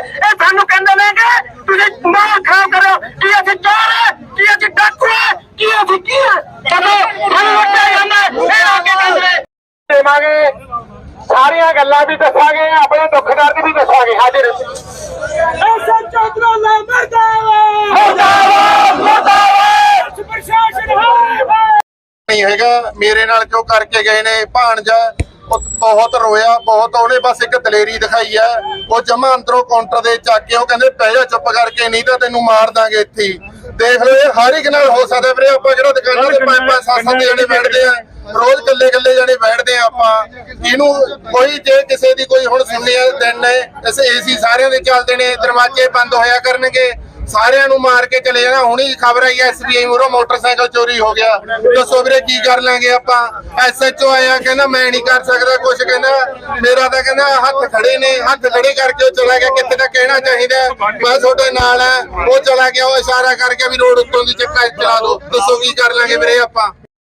ਇਹ ਸਾਨੂੰ ਕਹਿੰਦੇ ਨੇ ਕਿ ਤੁਸੀਂ ਮਾਲ ਖਰਾਬ ਕਰੋ ਕੀ ਅਸੀਂ ਚੋਰ ਹੈ ਕੀ ਅਸੀਂ ਡਾਕੂ ਹੈ ਕੀ ਅਸੀਂ ਕੀ ਹੈ ਕਦੋਂ ਸਾਨੂੰ ਵੱਡਾ ਜਾਂਦਾ ਇਹ ਆ ਕੇ ਕਹਿੰਦੇ ਦੇਵਾਂਗੇ। ਸਾਰੀਆਂ ਗੱਲਾਂ ਵੀ ਦੱਸਾਂਗੇ ਆਪਣੇ ਦੁੱਖ ਦਰਦ ਵੀ ਦੱਸਾਂਗੇ। ਹਾਜ਼ਰ। ਐਸਾ ਚੌਧਰਾ ਲੈ ਮਰਦਾਵਾ ਮਰਦਾਵਾ ਮਰਦਾਵਾ ਪ੍ਰਸ਼ਾਸਨ ਹਾਏ ਹਾਏ! ਨਹੀਂ ਹੈਗਾ। ਮੇਰੇ ਨਾਲ ਜੋ ਕਰਕੇ ਗਏ ਨੇ? ਭਾਣਜਾ ਬਹੁਤ ਰੋਇਆ, ਬਹੁਤ ਉਹਨੇ ਬਸ ਇੱਕ ਦਲੇਰੀ ਦਿਖਾਈ ਆ ਉਹ ਜਮਾ ਅੰਦਰੋਂ ਕਾਊਂਟਰ ਦੇ ਚੱਕ ਕੇ ਉਹ ਕਹਿੰਦੇ ਪੈ ਜਾ ਚੁੱਪ ਕਰਕੇ, ਨਹੀਂ ਤਾਂ ਤੈਨੂੰ ਮਾਰ ਦਾਂਗੇ ਇੱਥੇ ਦੇਖ ਲਓ, ਇਹ ਹਰ ਇੱਕ ਨਾਲ ਹੋ ਸਕਦਾ ਵੀਰੇ, ਆਪਾਂ ਜਿਹੜਾ ਦੁਕਾਨਾਂ ਤੇ ਪੰਜ ਪੰਜ ਸੱਤ ਸੱਤ ਜਣੇ ਬੈਠਦੇ ਆ, ਰੋਜ਼ ਇਕੱਲੇ ਇਕੱਲੇ ਜਣੇ ਬੈਠਦੇ ਆ ਆਪਾਂ। ਇਹਨੂੰ ਕੋਈ ਜੇ ਕਿਸੇ ਦੀ ਕੋਈ ਹੁਣ ਸੁਣਨੀ ਆ, ਦਿਨ ਨੇ, ਇਸ ਏਸੀ ਸਾਰਿਆਂ ਦੇ ਚੱਲਦੇ ਨੇ, ਦਰਵਾਜ਼ੇ ਬੰਦ ਹੋਇਆ ਕਰਨਗੇ। ਸਾਰਿਆਂ ਨੂੰ ਮਾਰ ਕੇ ਚਲੇ ਜਾਣਾ। ਹੁਣੀ ਖਬਰ ਆਈ ਐਸਬੀਆਈ ਮੂਰੋ ਮੋਟਰਸਾਈਕਲ ਚੋਰੀ ਹੋ ਗਿਆ। ਦੱਸੋ ਵੀਰੇ, ਕੀ ਕਰ ਲਾਂਗੇ ਆਪਾਂ? ਐਸਐਚਓ ਆਇਆ, ਕਹਿੰਦਾ, ਮੈਂ ਨਹੀਂ ਕਰ ਸਕਦਾ ਕੁਝ ਕਹਿੰਦਾ, ਮੇਰਾ ਤਾਂ ਕਹਿੰਦਾ, ਹੱਥ ਖੜੇ ਨੇ। ਹੱਥ ਖੜੇ ਕਰਕੇ ਉਹ ਚਲਾ ਗਿਆ। ਕਿਤੇ ਤਾਂ ਕਹਿਣਾ ਚਾਹੀਦਾ? ਮੈਂ ਤੁਹਾਡੇ ਨਾਲ ਆ। ਉਹ ਚਲਾ ਗਿਆ, ਉਹ ਇਸ਼ਾਰਾ ਕਰਕੇ ਵੀ ਰੋਡ ਉੱਤੋਂ ਦੀ ਚੱਕਾ ਚਲਾ ਦਿਓ ਦੱਸੋ ਕੀ ਕਰ ਲਾਂਗੇ ਵੀਰੇ ਆਪਾਂ?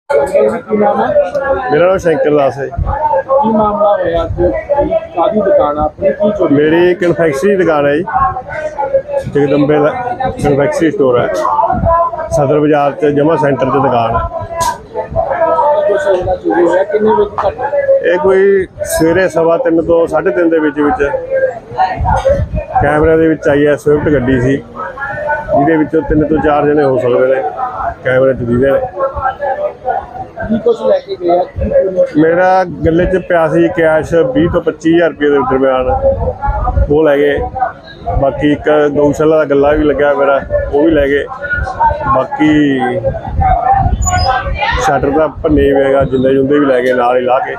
ਮੇਰਾ ਨਾਮ ਸ਼ੰਕਰ ਦਾਸ ਹੈ। ਕੀ ਮਾਮਲਾ ਹੋਇਆ ਅੱਜ? ਕਾਦੀ ਦੁਕਾਨ ਆਪਣੀ ਕੀ ਚੋਰੀ ਮੇਰੀ ਕਨਫੈਕਸ਼ਨਰੀ ਦੁਕਾਨ ਹੈ ਜੀ। ਜਗਦੰਬੇ ਦਾ ਕਨਫੈਕਸ਼ਨਰੀ ਸਟੋਰ ਹੈ। ਸਦਰ ਬਾਜ਼ਾਰ ਚ ਜਮਾ ਸੈਂਟਰ 'ਚ ਦੁਕਾਨ ਹੈ। ਕਿੰਨੇ ਵਜੇ ਤੱਕ? ਇਹ ਕੋਈ ਸਵੇਰੇ ਸਵਾ ਤਿੰਨ ਤੋਂ 3:30 ਦੇ ਵਿੱਚ ਵਿੱਚ ਕੈਮਰੇ ਦੇ ਵਿੱਚ ਆਈ ਹੈ ਸਵਿਫਟ ਗੱਡੀ ਸੀ। ਜਿਹਦੇ ਵਿੱਚੋਂ ਤਿੰਨ ਤੋਂ ਚਾਰ ਜਣੇ ਹੋ ਸਕਦੇ ਨੇ। ਕੈਮਰੇ 'ਚ ਦਿਖਦੇ ਨੇ। ਕੀ ਕੁਝ ਲੈ ਕੇ ਗਿਆ ਮੇਰਾ ਗੱਲੇ 'ਚ ਪਿਆ ਸੀ ਕੈਸ਼ 20 ਤੋਂ 25000 ਰੁਪਏ ਦੇ ਦਰਮਿਆਨ। ਉਹ ਲੈ ਗਏ। ਬਾਕੀ ਇੱਕ ਗਊਸ਼ਾਲਾ ਦਾ ਗੱਲਾ ਵੀ ਲੱਗਿਆ ਮੇਰਾ, ਉਹ ਵੀ ਲੈ ਗਏ। ਬਾਕੀ ਸ਼ਟਰ ਦਾ ਭੰਨੇ ਵੀ ਹੈਗਾ ਜਿੰਦੇ ਜੁੰਦੇ ਵੀ ਲੈ ਗਏ, ਨਾਲ ਹੀ ਲਾ ਕੇ।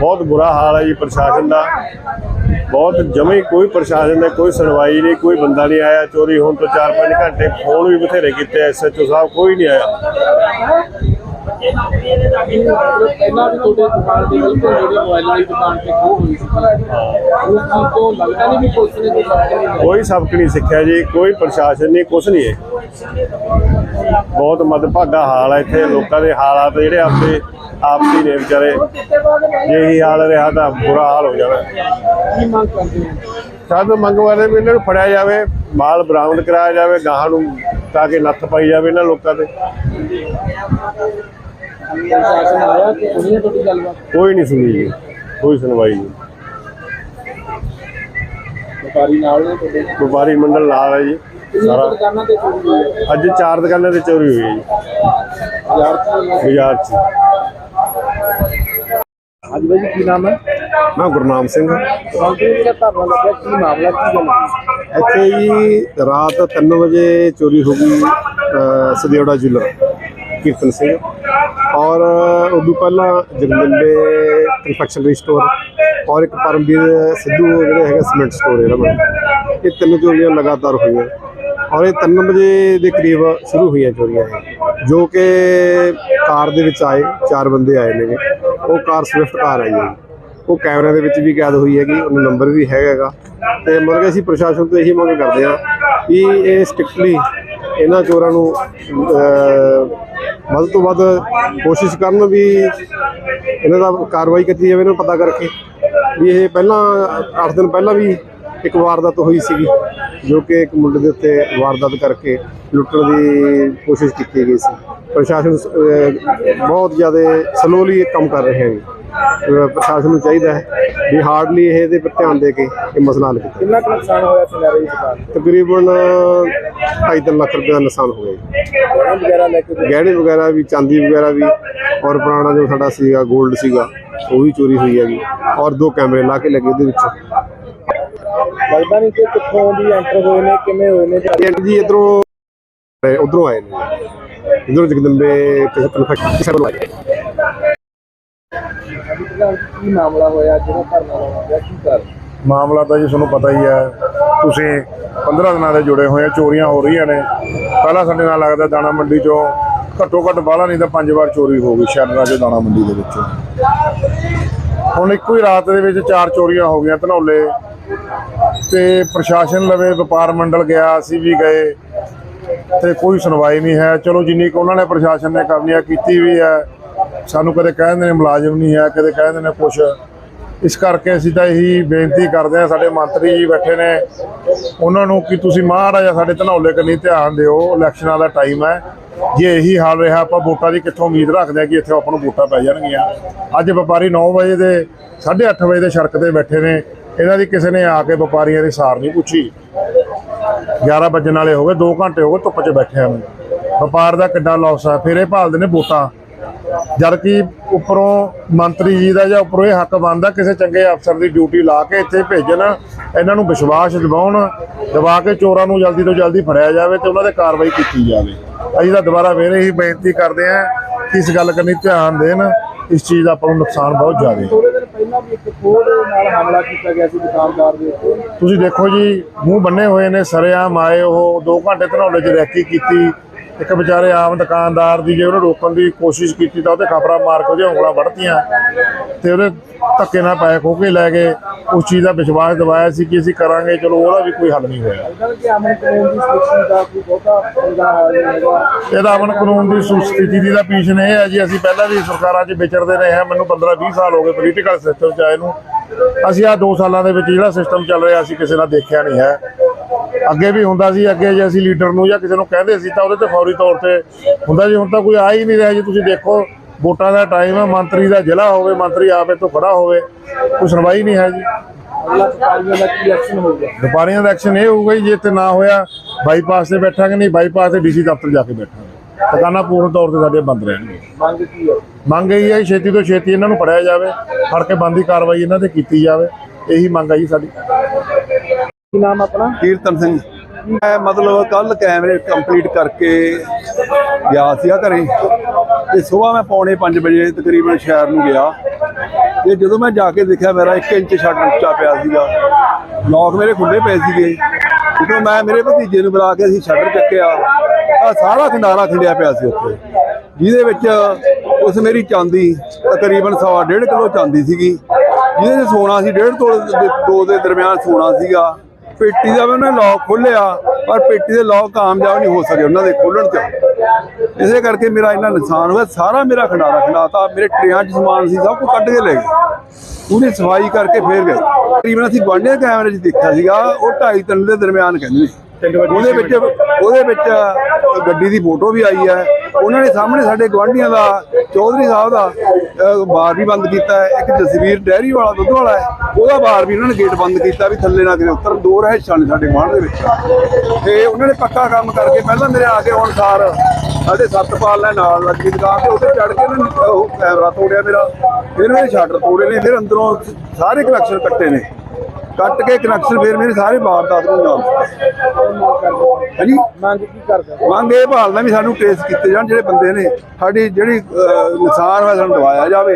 ਬਹੁਤ ਬੁਰਾ ਹਾਲ ਹੈ ਜੀ ਪ੍ਰਸ਼ਾਸਨ ਦਾ। ਬਹੁਤ ਜਮੇ ਕੋਈ ਪ੍ਰਸ਼ਾਸਨ ਦਾ ਕੋਈ ਸੁਣਵਾਈ ਨਹੀਂ, ਕੋਈ ਬੰਦਾ ਨਹੀਂ ਆਇਆ। ਚੋਰੀ ਹੋਣ ਤੋਂ 4-5 ਘੰਟੇ ਫੋਨ ਵੀ ਬਥੇਰੇ ਕੀਤੇ ਐਸਐਚਓ ਸਾਹਿਬ, ਕੋਈ ਨਹੀਂ ਆਇਆ। ਪਹਿਲਾਂ ਵੀ ਤੁਹਾਡੇ ਦੁਕਾਨ ਦੇ ਬਿਲਕੁਲ ਜਿਹੜੀ ਮੋਬਾਈਲਾਂ ਵਾਲੀ ਦੁਕਾਨ ਤੇ ਖੋਹ ਹੋਈ ਸੀ? ਉਸ ਚੀਜ਼ ਤੋਂ ਲੱਗਦਾ ਨਹੀਂ ਵੀ ਪੁਲਿਸ ਨੇ ਕੋਈ ਸਖਤ ਨਹੀਂ ਲਿਆ? ਕੋਈ ਸਬਕ ਨਹੀਂ ਸਿੱਖਿਆ ਜੀ ਕੋਈ ਪ੍ਰਸ਼ਾਸਨ ਨਹੀਂ ਕੁਛ ਨਹੀਂ ਹੈ। ਬਹੁਤ ਮਦਭਾਗਾ ਹਾਲ ਹੈ ਇੱਥੇ ਲੋਕਾਂ ਦੇ ਹਾਲਾਤ ਜਿਹੜੇ ਆਪਦੇ ਆਪਸੀ ਨੇ ਵਿਚਾਰੇ। ਜੇ ਇਹੀ ਹਾਲ ਰਿਹਾ ਤਾਂ ਬੁਰਾ ਹਾਲ ਹੋ ਜਾਣਾ। ਕੀ ਮੰਗ ਕਰਦੇ ਹੋ? ਸਾਧ ਮੰਗਵਾਦੇ ਵੀ ਇਹਨਾਂ ਨੂੰ ਫੜਿਆ ਜਾਵੇ ਮਾਲ ਬਰਾਮਦ ਕਰਾਇਆ ਜਾਵੇ ਗਾਹਾਂ ਨੂੰ ਤਾਂ ਕਿ ਨੱਥ ਪਾਈ ਜਾਵੇ ਇਹਨਾਂ ਲੋਕਾਂ ਤੇ। ਪ੍ਰਸ਼ਾਸਨ ਆਇਆ ਕਿ ਉਹਨੇ ਤੁਹਾਡੀ ਗੱਲਬਾਤ ਕੋਈ ਨਹੀਂ ਸੁਣੀ ਜੀ। ਕੋਈ ਸੁਣਵਾਈ ਨਹੀਂ। ਵਪਾਰੀ ਨਾਲ ਨੇ ਤੁਹਾਡੇ? ਵਪਾਰੀ ਮੰਡਲ ਨਾਲ ਹੈ ਜੀ। ਸਾਰਾ ਦੁਕਾਨਾਂ ਤੇ ਚੋਰੀ ਹੋਈ ਹੈ? ਅੱਜ ਚਾਰ ਦੁਕਾਨਾਂ ਤੇ ਚੋਰੀ ਹੋਈ ਹੈ ਜੀ। ਬਾਜ਼ਾਰ ਚ ਬਾਜ਼ਾਰ 'ਚ। ਅੱਜ ਬਾਈ ਕੀ ਨਾਮ ਹੈ? ਮੈਂ ਗੁਰਨਾਮ ਸਿੰਘ। ਧਰਨਾ ਲੱਗਿਆ? ਕੀ ਮਾਮਲਾ ਕੀ ਗੱਲ ਹੈ ਇੱਥੇ ਜੀ ਰਾਤ 3 ਵਜੇ ਚੋਰੀ ਹੋ ਗਈ ਅ, ਸਦਿਓੜਾ ਜੁਲਰ ਕੀਰਤਨ ਸਿੰਘ। ਔਰ ਉਦੋਂ ਪਹਿਲਾਂ ਜਗਦੰਬੇ ਕਨਫੈਕਸ਼ਨਰੀ ਸਟੋਰ ਔਰ ਇੱਕ ਪਰਮਵੀਰ ਸਿੱਧੂ ਜਿਹੜੇ ਹੈਗਾ ਸੀਮੈਂਟ ਸਟੋਰ ਜਿਹੜਾ ਬਣਿਆ ਇਹ ਤਿੰਨ ਚੋਰੀਆਂ ਲਗਾਤਾਰ ਹੋਈਆਂ। ਔਰ ਇਹ 3 ਵਜੇ ਦੇ ਕਰੀਬ ਸ਼ੁਰੂ ਹੋਈਆਂ ਚੋਰੀਆਂ ਇਹ, ਜੋ ਕਿ ਕਾਰ ਦੇ ਵਿੱਚ ਆਏ, ਚਾਰ ਬੰਦੇ ਆਏ ਨੇ। ਉਹ ਕਾਰ ਸਵਿਫਟ ਕਾਰ ਆਈ ਹੈ। ਉਹ ਕੈਮਰਿਆਂ ਦੇ ਵਿੱਚ ਵੀ ਕੈਦ ਹੋਈ ਹੈਗੀ, ਉਹਨੂੰ ਨੰਬਰ ਵੀ ਹੈਗਾ ਹੈਗਾ। ਤੇ ਮਤਲਬ ਕਿ ਅਸੀਂ ਪ੍ਰਸ਼ਾਸਨ ਤੋਂ ਇਹੀ ਮੰਗ ਕਰਦੇ ਹਾਂ ਵੀ ਇਹ ਸਟ੍ਰਿਕਟਲੀ ਇਹਨਾਂ ਚੋਰਾਂ ਨੂੰ ਵੱਧ ਤੋਂ ਵੱਧ ਕੋਸ਼ਿਸ਼ ਕਰਨ ਵੀ ਇਹਨਾਂ ਦਾ ਕਾਰਵਾਈ ਕੀਤੀ ਜਾਵੇ, ਇਹਨਾਂ ਨੂੰ ਪਤਾ ਕਰਕੇ ਵੀ ਇਹ ਪਹਿਲਾਂ 8 ਦਿਨ ਪਹਿਲਾਂ ਵੀ ਇੱਕ ਵਾਰਦਾਤ ਹੋਈ ਸੀਗੀ, ਜੋ ਕਿ ਇੱਕ ਮੁੰਡੇ ਦੇ ਉੱਤੇ ਵਾਰਦਾਤ ਕਰਕੇ ਲੁੱਟਣ ਦੀ ਕੋਸ਼ਿਸ਼ ਕੀਤੀ ਗਈ ਸੀ। ਪ੍ਰਸ਼ਾਸਨ ਬਹੁਤ ਜ਼ਿਆਦਾ ਸਲੋਲੀ ਇਹ ਕੰਮ ਕਰ ਰਹੇ ਹੈ। ਪ੍ਰਸ਼ਾਸਨ ਨੂੰ ਚਾਹੀਦਾ ਹੈ ਵੀ ਹਾਰਡਲੀ ਇਹ ਇਹਦੇ ਪਰ ਧਿਆਨ ਦੇ ਕੇ ਇਹ ਮਸਲਾ ਹੱਲ ਕੀਤਾ ਕਿੰਨਾ ਕੁ ਨੁਕਸਾਨ ਹੋਇਆ ਸੁਨਹਿਰੇ ਦੀ? ਦੁਕਾਨ ਤਕਰੀਬਨ 2.5 ਲੱਖ ਰੁਪਏ ਦਾ ਨੁਕਸਾਨ ਹੋ ਗਿਆ ਵਗੈਰਾ ਲੈ ਕੇ। ਗਹਿਣੇ ਵਗੈਰਾ ਵੀ ਚਾਂਦੀ ਵਗੈਰਾ ਵੀ ਔਰ ਪੁਰਾਣਾ ਜੋ ਸਾਡਾ ਸੀਗਾ 골ਡ ਸੀਗਾ ਉਹ ਵੀ ਚੋਰੀ ਹੋਈ ਹੈਗੀ ਔਰ ਦੋ ਕੈਮਰੇ ਲਾ ਕੇ ਲੱਗੇ ਉਹਦੇ ਵਿੱਚ। ਲੱਗਦਾ ਨਹੀਂ ਕਿ ਕਿੱਥੋਂ ਦੀ ਐਂਟਰ ਹੋਏ ਨੇ ਕਿਵੇਂ ਹੋਏ ਨੇ? ਜਾਂ ਇਧਰੋਂ ਉਧਰੋਂ ਆਏ ਨੇ। ਇਧਰੋਂ ਜਗਦੰਬੇ ਕਿਸੇ ਕਨਫੈਕਟ ਕਿਸੇ ਵੱਲੋਂ ਆਏ। ਕੀ ਮਾਮਲਾ ਹੋਇਆ, ਜਿਹੜਾ ਧਰਨਾ ਲਾਉਣਾ ਪਿਆ, ਕੀ ਕਰ ਮਾਮਲਾ ਤਾਂ ਜੀ ਤੁਹਾਨੂੰ ਪਤਾ ਹੀ ਹੈ, ਤੁਸੀਂ 15 ਦਿਨਾਂ ਦੇ ਜੁੜੇ ਹੋਏ ਆ, ਚੋਰੀਆਂ ਹੋ ਰਹੀਆਂ ਨੇ। ਪਹਿਲਾਂ ਸਾਡੇ ਨਾਲ ਲੱਗਦਾ ਦਾਣਾ ਮੰਡੀ ਚੋਂ ਘੱਟੋ ਘੱਟ ਬਾਹਲਾ ਨਹੀਂ ਤਾਂ ਪੰਜ ਵਾਰ ਚੋਰੀ ਹੋ ਗਈ, ਸ਼ਹਿਰਾਂ ਦੇ ਦਾਣਾ ਮੰਡੀ ਦੇ ਵਿੱਚ। ਹੁਣ ਇੱਕੋ ਹੀ ਰਾਤ ਦੇ ਵਿੱਚ ਚਾਰ ਚੋਰੀਆਂ ਹੋ ਗਈਆਂ, ਧਨੌਲੇ ਤੇ ਪ੍ਰਸ਼ਾਸਨ ਲਵੇ, ਵਪਾਰ ਮੰਡਲ ਗਿਆ, ਅਸੀਂ ਵੀ ਗਏ, ਤੇ ਕੋਈ ਸੁਣਵਾਈ ਨਹੀਂ ਹੈ। ਚਲੋ ਜਿੰਨੀ ਕੁ ਉਹਨਾਂ ਨੇ ਪ੍ਰਸ਼ਾਸਨ ਨੇ ਕਰਨੀ ਆ ਕੀਤੀ ਵੀ ਹੈ ਸਾਨੂੰ ਕਦੇ ਕਹਿੰਦੇ ਨੇ ਮੁਲਾਜ਼ਮ ਨਹੀਂ ਹੈ, ਕਦੇ ਕਹਿੰਦੇ ਨੇ ਕੁਛ। ਇਸ ਕਰਕੇ ਅਸੀਂ ਤਾਂ ਇਹੀ ਬੇਨਤੀ ਕਰਦੇ ਹਾਂ, ਸਾਡੇ ਮੰਤਰੀ ਜੀ ਬੈਠੇ ਨੇ। ਉਹਨਾਂ ਨੂੰ ਕਿ ਤੁਸੀਂ ਮਹਾਰਾਜਾ ਸਾਡੇ ਧਨੌਲੇ ਕੰਨੀ ਧਿਆਨ ਦਿਓ, ਇਲੈਕਸ਼ਨਾਂ ਦਾ ਟਾਈਮ ਹੈ। ਜੇ ਇਹੀ ਹਾਲ ਰਿਹਾ, ਆਪਾਂ ਵੋਟਾਂ ਦੀ ਕਿੱਥੋਂ ਉਮੀਦ ਰੱਖਦੇ ਹਾਂ ਕਿ ਇੱਥੇ ਆਪਾਂ ਨੂੰ ਵੋਟਾਂ ਪੈ ਜਾਣਗੀਆਂ। ਅੱਜ ਵਪਾਰੀ 9 ਵਜੇ ਦੇ 8:30 ਵਜੇ ਦੇ ਸੜਕ ਤੇ ਬੈਠੇ ਨੇ। ਇਹਨਾਂ ਦੀ ਕਿਸੇ ਨੇ ਆ ਕੇ ਵਪਾਰੀਆਂ ਦੀ ਸਾਰ ਨਹੀਂ ਪੁੱਛੀ। 11 ਵਜਣ ਵਾਲੇ ਹੋ ਗਏ 2 ਘੰਟੇ ਹੋ ਗਏ ਧੁੱਪ 'ਚ ਬੈਠੇ ਆ ਵਪਾਰ ਦਾ ਕਿੱਡਾ ਲਾਸ ਆ ਫਿਰ ਇਹ ਭਾਲਦੇ ਨੇ ਵੋਟਾਂ। ਜਦ ਕਿ ਉੱਪਰੋਂ ਮੰਤਰੀ ਜੀ ਦਾ ਜਾਂ ਉੱਪਰੋਂ ਇਹ ਹੱਕ ਬਣਦਾ ਕਿਸੇ ਚੰਗੇ ਅਫਸਰ ਦੀ ਡਿਊਟੀ ਲਾ ਕੇ ਇੱਥੇ ਭੇਜਣ ਇਹਨਾਂ ਨੂੰ ਵਿਸ਼ਵਾਸ ਦਿਵਾਉਣ ਦਿਵਾ ਕੇ ਚੋਰਾਂ ਨੂੰ ਜਲਦੀ ਤੋਂ ਜਲਦੀ ਫੜਿਆ ਜਾਵੇ ਤੇ ਉਹਨਾਂ ਤੇ ਕਾਰਵਾਈ ਕੀਤੀ ਜਾਵੇ। ਅਸੀਂ ਤਾਂ ਦੁਬਾਰਾ ਫੇਰ ਇਹੀ ਬੇਨਤੀ ਕਰਦੇ ਹਾਂ ਕਿ ਇਸ ਗੱਲ ਕਰਨੀ ਧਿਆਨ ਦੇਣ ਇਸ ਚੀਜ਼ ਦਾ ਆਪਾਂ ਨੂੰ ਨੁਕਸਾਨ ਬਹੁਤ ਜ਼ਿਆਦਾ ਹੈ। ਥੋੜੇ ਦਿਨ ਪਹਿਲਾਂ ਵੀ ਇੱਕ ਖੋਹ ਦੇ ਨਾਲ ਹਮਲਾ ਕੀਤਾ ਗਿਆ ਸੀ ਦੁਕਾਨਦਾਰ ਦੇ ਉੱਤੇ। ਤੁਸੀਂ ਦੇਖੋ ਜੀ ਮੂੰਹ ਬੰਨੇ ਹੋਏ ਨੇ ਸਰੇਆਮ ਆਏ ਉਹ 2 ਘੰਟੇ ਧਨੌਲੇ 'ਚ ਰੈਕੀ ਕੀਤੀ ਇੱਕ ਵਿਚਾਰੇ ਆਮ ਦੁਕਾਨਦਾਰ ਦੀ ਜੇ ਉਹਨੂੰ ਰੋਕਣ ਦੀ ਕੋਸ਼ਿਸ਼ ਕੀਤੀ ਤਾਂ ਉਹਦੇ ਖਬਰਾਂ ਮਾਰ ਕੇ ਉਹਦੀਆਂ ਉਂਗਲਾਂ ਵੜਤੀਆਂ ਤੇ ਉਹਦੇ ਧੱਕੇ ਨਾਲ ਪੈਸੇ ਖੋਹ ਕੇ ਲੈ ਗਏ। ਉਸ ਚੀਜ਼ ਦਾ ਵਿਸ਼ਵਾਸ ਦਿਵਾਇਆ ਸੀ ਕਿ ਅਸੀਂ ਕਰਾਂਗੇ ਚਲੋ ਉਹਦਾ ਵੀ ਕੋਈ ਹੱਲ ਨਹੀਂ ਹੋਇਆ। ਕਿ ਇਹਦਾ ਅਮਨ ਕਾਨੂੰਨ ਦੀ ਸੁ- ਸਥਿਤੀ ਦੀ ਦਾ ਪੀਛਨ ਇਹ ਹੈ ਜੀ ਅਸੀਂ ਪਹਿਲਾਂ ਵੀ ਸਰਕਾਰਾਂ 'ਚ ਵਿਚਰਦੇ ਰਹੇ ਹਾਂ। ਮੈਨੂੰ 15 20 ਸਾਲ ਹੋ ਗਏ ਪੋਲੀਟੀਕਲ ਸਿਸਟਮ 'ਚ ਆਏ ਨੂੰ। ਅਸੀਂ ਆ 2 ਸਾਲਾਂ ਦੇ ਵਿੱਚ ਜਿਹੜਾ ਸਿਸਟਮ ਚੱਲ ਰਿਹਾ ਅਸੀਂ ਕਿਸੇ ਨਾਲ ਦੇਖਿਆ ਨਹੀਂ ਹੈ। ਅੱਗੇ ਵੀ ਹੁੰਦਾ ਸੀ ਅੱਗੇ ਜੇ ਅਸੀਂ ਲੀਡਰ ਨੂੰ ਜਾਂ ਕਿਸੇ ਨੂੰ ਕਹਿੰਦੇ ਸੀ ਤਾਂ ਉਹਦੇ ਤੇ ਫੌਰੀ ਤੌਰ ਤੇ ਹੁੰਦਾ ਜੀ ਹੁਣ ਤਾਂ ਕੋਈ ਆ ਹੀ ਨਹੀਂ ਰਿਹਾ ਜੀ। ਤੁਸੀਂ ਦੇਖੋ ਵੋਟਾਂ ਦਾ ਟਾਈਮ ਹੈ ਮੰਤਰੀ ਦਾ ਜ਼ਿਲ੍ਹਾ ਹੋਵੇ ਮੰਤਰੀ ਆਪੇ ਤੋਂ ਖੜਾ ਹੋਵੇ ਕੋਈ ਸੁਣਵਾਈ ਨਹੀਂ ਹੈ ਜੀ। ਵਪਾਰੀਆਂ ਦਾ ਐਕਸ਼ਨ ਇਹ ਹੋਊਗਾ ਜੀ ਇੱਥੇ ਨਾ ਹੋਇਆ ਬਾਈਪਾਸ ਤੇ ਬੈਠਾਂਗੇ ਨਹੀਂ ਬਾਈਪਾਸ ਤੇ ਡੀਸੀ ਦਫ਼ਤਰ ਜਾ ਕੇ ਬੈਠਾਂਗੇ। ਦੁਕਾਨਾਂ ਪੂਰਨ ਤੌਰ ਤੇ ਸਾਡੇ ਬੰਦ ਰਹਿਣਗੇ। ਮੰਗ ਕੀ ਹੈ? ਮੰਗ ਇਹੀ ਹੈ ਛੇਤੀ ਤੋਂ ਛੇਤੀ ਇਹਨਾਂ ਨੂੰ ਫੜਿਆ ਜਾਵੇ ਫੜ ਕੇ ਬੰਦੀ ਕਾਰਵਾਈ ਇਹਨਾਂ ਤੇ ਕੀਤੀ ਜਾਵੇ। ਇਹੀ ਮੰਗ ਹੈ ਜੀ ਸਾਡੀ। ਕੀ ਨਾਮ ਆਪਣਾ? ਕੀਰਤਨ ਸਿੰਘ। ਮੈਂ ਮਤਲਬ ਕੱਲ ਕੈਮਰੇ ਕੰਪਲੀਟ ਕਰਕੇ ਗਿਆ ਸੀਗਾ ਘਰੇ ਤੇ ਸਵੇਰ ਮੈਂ ਪੌਣੇ 5 ਵਜੇ ਤਕਰੀਬਨ ਸ਼ਹਿਰ ਨੂੰ ਗਿਆ। ਤੇ ਜਦੋਂ ਮੈਂ ਜਾ ਕੇ ਦੇਖਿਆ ਮੇਰਾ 1 ਇੰਚ ਸ਼ਟਰ ਉੱਚਾ ਪਿਆ ਸੀਗਾ। ਲੋਕ ਮੇਰੇ ਖੁੱਲੇ ਪਏ ਸੀਗੇ। ਜਦੋਂ ਮੈਂ ਮੇਰੇ ਭਤੀਜੇ ਨੂੰ ਬੁਲਾ ਕੇ ਅਸੀਂ ਸ਼ਟਰ ਚੱਕਿਆ ਆ ਸਾਰਾ ਖੰਡਾਰਾ ਖਿੰਡਿਆ ਪਿਆ ਸੀ ਉੱਥੇ। ਜਿਹਦੇ ਵਿੱਚ ਉਸ ਮੇਰੀ ਚਾਂਦੀ ਤਕਰੀਬਨ ਸਵਾ ਡੇਢ ਕਿਲੋ ਚਾਂਦੀ ਸੀਗੀ। ਜਿਹਦੇ 'ਚ ਸੋਨਾ ਸੀ, ਡੇਢ ਤੋਲੇ ਦੇ ਦੋ ਦੇ ਦਰਮਿਆਨ ਸੋਨਾ ਸੀਗਾ। ਪੇਟੀ ਦਾ ਵੀ ਉਹਨੇ ਲੌਕ ਖੋਲਿਆ ਪਰ ਪੇਟੀ ਦੇ ਲੌਕ ਕਾਮਯਾਬ ਨਹੀਂ ਹੋ ਸਕੇ ਉਹਨਾਂ ਦੇ ਖੋਲਣ 'ਚ। ਇਸੇ ਕਰਕੇ ਮੇਰਾ ਇੰਨਾ ਨੁਕਸਾਨ ਹੋਇਆ, ਸਾਰਾ ਮੇਰਾ ਖੰਡਾਰਾ ਖੰਡਾਤਾ, ਮੇਰੇ ਟਰੇਆਂ 'ਚ ਸਮਾਨ ਸੀ, ਸਭ ਕੁਝ ਕੱਢ ਕੇ ਲੈ ਗਏ। ਉਹਨੇ ਸਫ਼ਾਈ ਕਰਕੇ ਫੇਰ ਗਏ। ਤਕਰੀਬਨ ਅਸੀਂ ਗੁਆਂਢੀਆਂ ਕੈਮਰੇ 'ਚ ਦੇਖਿਆ ਸੀਗਾ, ਉਹ 2.5 ਤਿੰਨ ਦੇ ਦਰਮਿਆਨ ਕਹਿੰਦੇ ਨੇ। ਉਹਦੇ ਵਿੱਚ ਉਹਦੇ ਵਿੱਚ ਗੱਡੀ ਦੀ ਫੋਟੋ ਵੀ ਆਈ ਹੈ। ਉਹਨਾਂ ਨੇ ਸਾਹਮਣੇ ਸਾਡੇ ਗਵਾਂਢੀਆਂ ਦਾ ਚੌਧਰੀ ਸਾਹਿਬ ਦਾ ਬਾਰ ਵੀ ਬੰਦ ਕੀਤਾ ਹੈ। ਇੱਕ ਜਸਵੀਰ ਡੈਰੀ ਵਾਲਾ ਦੁੱਧ ਵਾਲਾ ਹੈ। ਉਹਦਾ ਬਾਰ ਵੀ ਉਹਨਾਂ ਨੇ ਗੇਟ ਬੰਦ ਕੀਤਾ ਵੀ ਥੱਲੇ ਨਾ ਕਿਤੇ ਉੱਤਰ ਦੋ ਰਹਿਸ਼ਾਂ ਨੇ ਸਾਡੇ ਗੁਆਂਢ ਦੇ ਵਿੱਚ। ਤੇ ਉਹਨਾਂ ਨੇ ਪੱਕਾ ਕੰਮ ਕਰਕੇ ਪਹਿਲਾਂ ਮੇਰੇ ਆ ਕੇ ਆਉਣ ਸਾਰ ਸਾਡੇ ਸੱਤਪਾਲ ਨੇ ਨਾਲ ਲੱਗੀ ਦੁਕਾਨ ਤੇ ਉੱਤੇ ਚੜ ਕੇ ਉਹਨਾਂ ਉਹ ਕੈਮਰਾ ਤੋੜਿਆ ਮੇਰਾ। ਫਿਰ ਮੇਰੇ ਸ਼ਟਰ ਤੋੜੇ ਨੇ ਫਿਰ ਅੰਦਰੋਂ ਸਾਰੇ ਕਨੈਕਸ਼ਨ ਕੱਟੇ ਨੇ। ਕੱਟ ਕੇ ਕਨੈਕਸ਼ਨ ਫਿਰ ਮੇਰੇ ਸਾਰੇ ਵਾਰਦਾਤ ਨੂੰ ਨਾਮ ਹਾਂਜੀ? ਮੰਗ ਕੀ ਕਰਦਾ ਮੰਗ ਇਹ ਭਾਲਦਾ ਵੀ ਸਾਨੂੰ ਟ੍ਰੇਸ ਕੀਤੇ ਜਾਣ ਜਿਹੜੇ ਬੰਦੇ ਨੇ ਸਾਡੀ ਜਿਹੜੀ ਨੁਕਸਾਨ ਹੋਇਆ ਸਾਨੂੰ ਦਵਾਇਆ ਜਾਵੇ।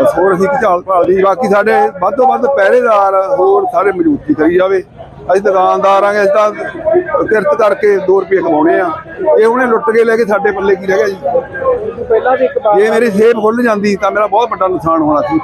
ਬਸ ਹੋਰ ਅਸੀਂ ਕੀ ਝਾਲ ਭਾਲਦੀ ਬਾਕੀ ਸਾਡੇ ਵੱਧ ਤੋਂ ਵੱਧ ਪਹਿਰੇਦਾਰ ਹੋਰ ਸਾਰੇ ਮਜ਼ਬੂਤੀ ਕਰੀ ਜਾਵੇ। ਅਸੀਂ ਦੁਕਾਨਦਾਰ ਆਂਗੇ ਅਸੀਂ ਤਾਂ ਕਿਰਤ ਕਰਕੇ 2 ਰੁਪਏ ਕਮਾਉਣੇ ਆ। ਇਹ ਉਹਨੇ ਲੁੱਟ ਕੇ ਲੈ ਕੇ ਸਾਡੇ ਪੱਲੇ ਕੀ ਰਹਿ ਗਿਆ ਜੀ। ਪਹਿਲਾਂ ਵੀ ਇੱਕ ਵਾਰ ਜੇ ਮੇਰੀ ਸੇਬ ਖੁੱਲ ਜਾਂਦੀ ਤਾਂ ਮੇਰਾ ਬਹੁਤ ਵੱਡਾ ਨੁਕਸਾਨ ਹੋਣਾ ਸੀ।